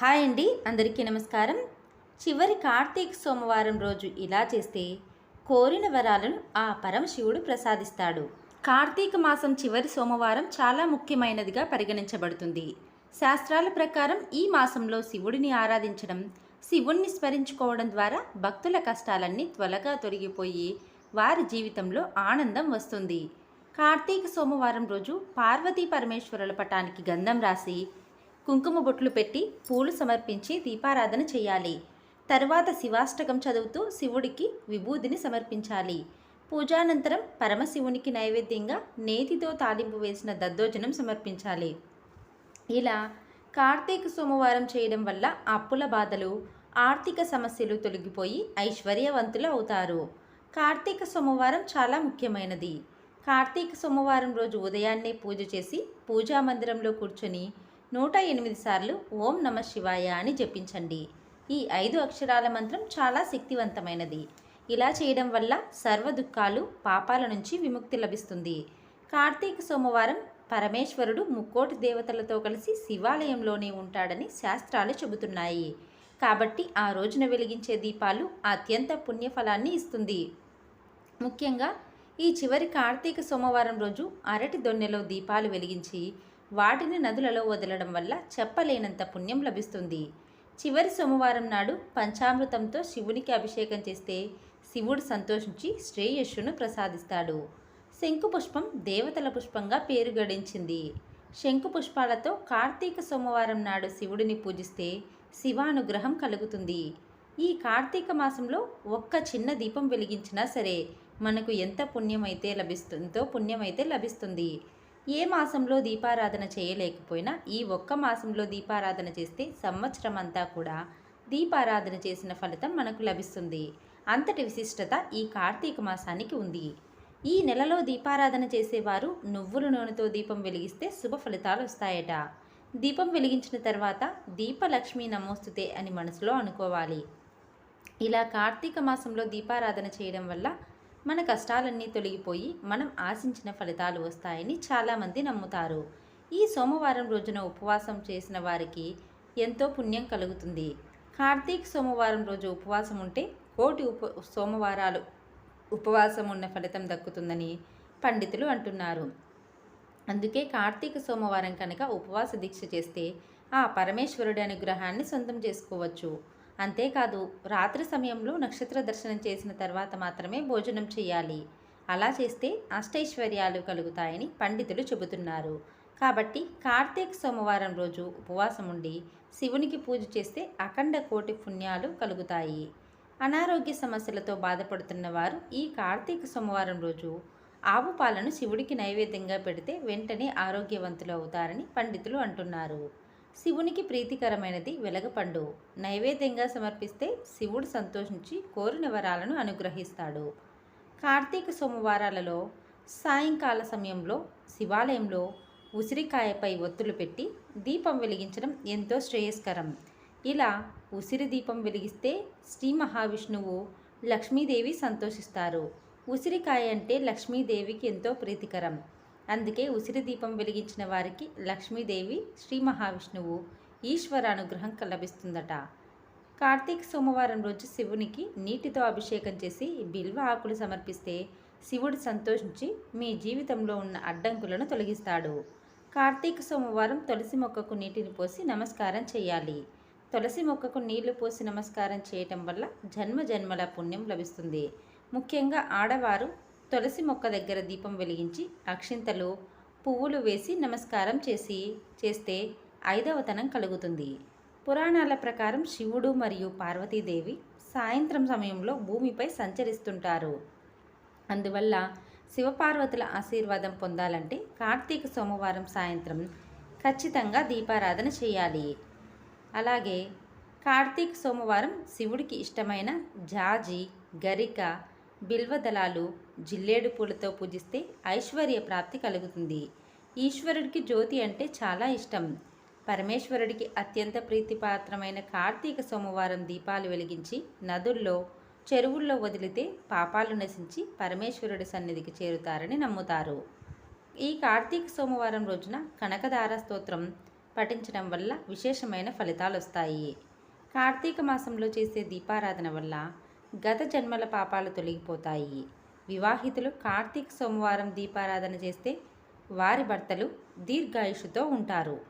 Hi అండి అందరికీ నమస్కారం. చివరి కార్తీక సోమవారం రోజు ఇలా చేస్తే కోరిన వరాలను ఆ పరమశివుడు ప్రసాదిస్తాడు. కార్తీక మాసం చివరి సోమవారం చాలా ముఖ్యమైనదిగా పరిగణించబడుతుంది. శాస్త్రాల ప్రకారం ఈ మాసంలో శివుడిని ఆరాధించడం శివుణ్ణి స్మరించుకోవడం ద్వారా భక్తుల కష్టాలన్నీ త్వరగా తొలగిపోయి వారి జీవితంలో ఆనందం వస్తుంది. కార్తీక సోమవారం రోజు పార్వతీ పరమేశ్వరుల పటానికి గంధం రాసి కుంకుమ బొట్లు పెట్టి పూలు సమర్పించి దీపారాధన చేయాలి. తర్వాత శివాష్టకం చదువుతూ శివుడికి విభూదిని సమర్పించాలి. పూజానంతరం పరమశివునికి నైవేద్యంగా నేతితో తాలింపు వేసిన దద్దోజనం సమర్పించాలి. ఇలా కార్తీక సోమవారం చేయడం వల్ల అప్పుల బాధలు ఆర్థిక సమస్యలు తొలగిపోయి ఐశ్వర్యవంతులు అవుతారు. కార్తీక సోమవారం చాలా ముఖ్యమైనది. కార్తీక సోమవారం రోజు ఉదయాన్నే పూజ చేసి పూజా మందిరంలో కూర్చొని నూట ఎనిమిది సార్లు ఓం నమ శివాయ అని జపించండి. ఈ ఐదు అక్షరాల మంత్రం చాలా శక్తివంతమైనది. ఇలా చేయడం వల్ల సర్వ దుఃఖాలు పాపాల నుంచి విముక్తి లభిస్తుంది. కార్తీక సోమవారం పరమేశ్వరుడు ముక్కోటి దేవతలతో కలిసి శివాలయంలోనే ఉంటాడని శాస్త్రాలు చెబుతున్నాయి. కాబట్టి ఆ రోజున వెలిగించే దీపాలు అత్యంత పుణ్యఫలాన్ని ఇస్తుంది. ముఖ్యంగా ఈ చివరి కార్తీక సోమవారం రోజు అరటి దొన్నెలో దీపాలు వెలిగించి వాటిని నదులలో వదలడం వల్ల చెప్పలేనంత పుణ్యం లభిస్తుంది. చివరి సోమవారం నాడు పంచామృతంతో శివునికి అభిషేకం చేస్తే శివుడు సంతోషించి శ్రేయస్సును ప్రసాదిస్తాడు. శంకు పుష్పం దేవతల పుష్పంగా పేరు గడించింది. శంకు పుష్పాలతో కార్తీక సోమవారం నాడు శివుడిని పూజిస్తే శివానుగ్రహం కలుగుతుంది. ఈ కార్తీక మాసంలో ఒక్క చిన్న దీపం వెలిగించినా సరే మనకు ఎంత పుణ్యమైతే లభిస్తుందో పుణ్యమైతే లభిస్తుంది. ఏ మాసంలో దీపారాధన చేయలేకపోయినా ఈ ఒక్క మాసంలో దీపారాధన చేస్తే సంవత్సరం అంతా కూడా దీపారాధన చేసిన ఫలితం మనకు లభిస్తుంది. అంతటి విశిష్టత ఈ కార్తీక మాసానికి ఉంది. ఈ నెలలో దీపారాధన చేసేవారు నువ్వుల నూనెతో దీపం వెలిగిస్తే శుభ ఫలితాలు వస్తాయట. దీపం వెలిగించిన తర్వాత దీపలక్ష్మి నమోస్తుతే అని మనసులో అనుకోవాలి. ఇలా కార్తీక మాసంలో దీపారాధన చేయడం వల్ల మన కష్టాలన్నీ తొలగిపోయి మనం ఆశించిన ఫలితాలు వస్తాయని చాలామంది నమ్ముతారు. ఈ సోమవారం రోజున ఉపవాసం చేసిన వారికి ఎంతో పుణ్యం కలుగుతుంది. కార్తీక సోమవారం రోజు ఉపవాసం ఉంటే కోటి ఉప సోమవారాలు ఉపవాసం ఉన్న ఫలితం దక్కుతుందని పండితులు అంటున్నారు. అందుకే కార్తీక సోమవారం కనుక ఉపవాస దీక్ష చేస్తే ఆ పరమేశ్వరుడి అనుగ్రహాన్ని సొంతం చేసుకోవచ్చు. అంతేకాదు రాత్రి సమయంలో నక్షత్ర దర్శనం చేసిన తర్వాత మాత్రమే భోజనం చేయాలి. అలా చేస్తే అష్టైశ్వర్యాలు కలుగుతాయని పండితులు చెబుతున్నారు. కాబట్టి కార్తీక సోమవారం రోజు ఉపవాసం ఉండి శివునికి పూజ చేస్తే అఖండ కోటి పుణ్యాలు కలుగుతాయి. అనారోగ్య సమస్యలతో బాధపడుతున్న వారు ఈ కార్తీక సోమవారం రోజు ఆవు పాలను శివుడికి నైవేద్యంగా పెడితే వెంటనే ఆరోగ్యవంతులు అవుతారని పండితులు అంటున్నారు. శివునికి ప్రీతికరమైనది వెలగపండు. నైవేద్యంగా సమర్పిస్తే శివుడు సంతోషించి కోరిన వరాలను అనుగ్రహిస్తాడు. కార్తీక సోమవారాలలో సాయంకాల సమయంలో శివాలయంలో ఉసిరికాయపై ఒత్తులు పెట్టి దీపం వెలిగించడం ఎంతో శ్రేయస్కరం. ఇలా ఉసిరి దీపం వెలిగిస్తే శ్రీ మహావిష్ణువు లక్ష్మీదేవి సంతోషిస్తారు. ఉసిరికాయ అంటే లక్ష్మీదేవికి ఎంతో ప్రీతికరం. అందుకే ఉసిరి దీపం వెలిగించిన వారికి లక్ష్మీదేవి శ్రీ మహావిష్ణువు ఈశ్వర అనుగ్రహం లభిస్తుందట. కార్తీక సోమవారం రోజు శివునికి నీటితో అభిషేకం చేసి బిల్వ ఆకులు సమర్పిస్తే శివుడు సంతోషించి మీ జీవితంలో ఉన్న అడ్డంకులను తొలగిస్తాడు. కార్తీక సోమవారం తులసి మొక్కకు నీటిని పోసి నమస్కారం చేయాలి. తులసి మొక్కకు నీళ్ళు పోసి నమస్కారం చేయటం వల్ల జన్మ జన్మల పుణ్యం లభిస్తుంది. ముఖ్యంగా ఆడవారు తులసి మొక్క దగ్గర దీపం వెలిగించి అక్షింతలు పువ్వులు వేసి నమస్కారం చేసి చేస్తే ఐదవతనం కలుగుతుంది. పురాణాల ప్రకారం శివుడు మరియు పార్వతీదేవి సాయంత్రం సమయంలో భూమిపై సంచరిస్తుంటారు. అందువల్ల శివపార్వతుల ఆశీర్వాదం పొందాలంటే కార్తీక సోమవారం సాయంత్రం ఖచ్చితంగా దీపారాధన చేయాలి. అలాగే కార్తీక సోమవారం శివుడికి ఇష్టమైన జాజి గరిక బిల్వదళాలు జిల్లేడు పూలతో పూజిస్తే ఐశ్వర్య ప్రాప్తి కలుగుతుంది. ఈశ్వరుడికి జ్యోతి అంటే చాలా ఇష్టం. పరమేశ్వరుడికి అత్యంత ప్రీతిపాత్రమైన కార్తీక సోమవారం దీపాలు వెలిగించి నదుల్లో చెరువుల్లో వదిలితే పాపాలు నశించి పరమేశ్వరుడి సన్నిధికి చేరుతారని నమ్ముతారు. ఈ కార్తీక సోమవారం రోజున కనకదార స్తోత్రం పఠించడం వల్ల విశేషమైన ఫలితాలు వస్తాయి కార్తీక మాసంలో చేసే దీపారాధన వల్ల గత జన్మల పాపాలు తొలగిపోతాయి. వివాహితులు కార్తీక సోమవారం దీపారాధన చేస్తే వారి భర్తలు దీర్ఘాయుషుతో ఉంటారు.